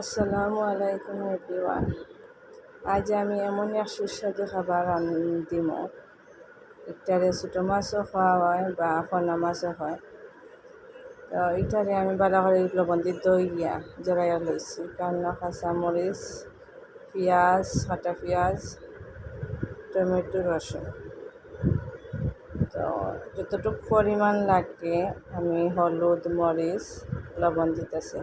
আসসালামু আলাইকুম এভরিওয়ান। আজ আমি এমন এক সুস্বাদু খাবার দিব একটারে ছোটো মাছও খাওয়া হয় বা ফনা মাছও হয়। তো এটারে আমি বালা করে লবন্দিত দই গিয়া জড়াইয়া লইছি। কান্না কাঁচা মরিচ পেঁয়াজ কাটা পেঁয়াজ, টমেটো, রসুন। তো যতটুকু পরিমাণ লাগে আমি হলুদ, মরিচ, লবণ দিতেছি।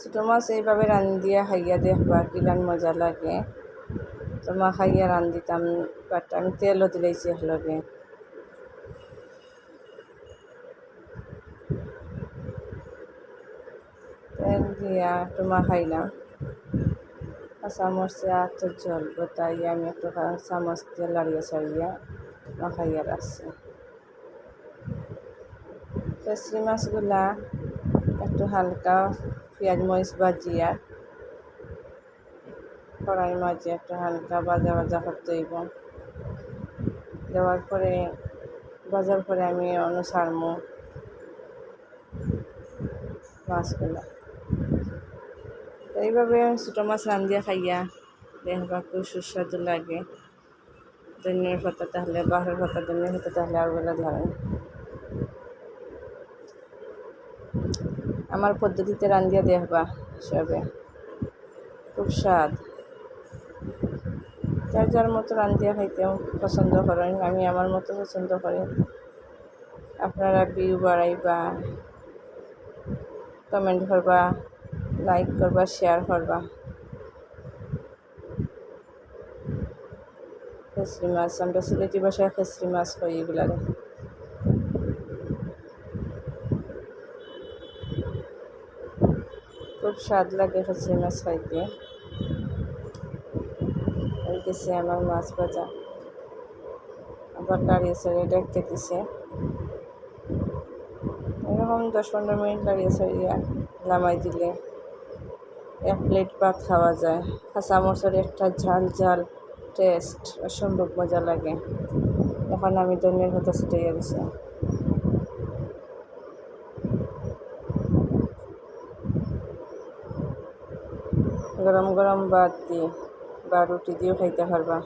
ছোটো মাছ এইভাবে রান্ধিয়া খাইয়া দেখবা কিলান মজা লাগে। তোমার খাইয়া রান্ধিতাম, বাট আমি তেলও দিলাইছি একেলগে তেল দিয়া তোমার খাইলাম। চামচ এত জল তাই আমি একটু চামচ দিয়ে লাড়িয়ে ছাড়িয়া মাখাইয়া রাখছি। ফেসরি মাছগুলা একটু হালকা পেঁয়াজ মরিচ ভাজিয়া, কড়াই মাঝে একটু হালকা ভাজা ভাজা করতে হইব। দেওয়ার পরে, ভাজার পরে আমি অনুসারমো মাছগুলা। এইভাবে ছোটো মাছ রান্ধিয়া খাইয়া দেখবা খুব সুস্বাদু লাগে। ধনিয়ার পাতা তাহলে বাহার পাতা, ধনিয়ার পাতা তাহলে আরগুলো ধরেন আমার পদ্ধতিতে রান্ধিয়া দেখবা সবে খুব স্বাদ। যার যার মতো রান্ধিয়া খাইতেও পছন্দ করেন, আমি আমার মতো পছন্দ করি। আপনারা ভিউ বাড়াইবা কমেন্ট করবা লাইক করবা শেয়ার করবা। খেসরি মাছ, আমরা সিলেটি ভাষায় খেসরি মাছ কই এগুলারে। খুব স্বাদ লাগে খেসরি মাছ খাইতে। গেছে আমার মাছ ভাজা। আবার দাঁড়িয়ে সারিয়ে দেখতে দিছে। এরকম দশ পনেরো মিনিট দাঁড়িয়ে সারিয়া নামাই দিলে। এক প্লেট ভাত খাওয়া যায়। কাঁচা মরচের একটা ঝাল ঝাল টেস্ট অসম্ভব মজা লাগে। এখন আমি ধনিয়ার পাতা ছিটাইয়া দিছি। গরম গরম ভাত দিয়ে বা রুটি দিয়েও খাইতে পারবা।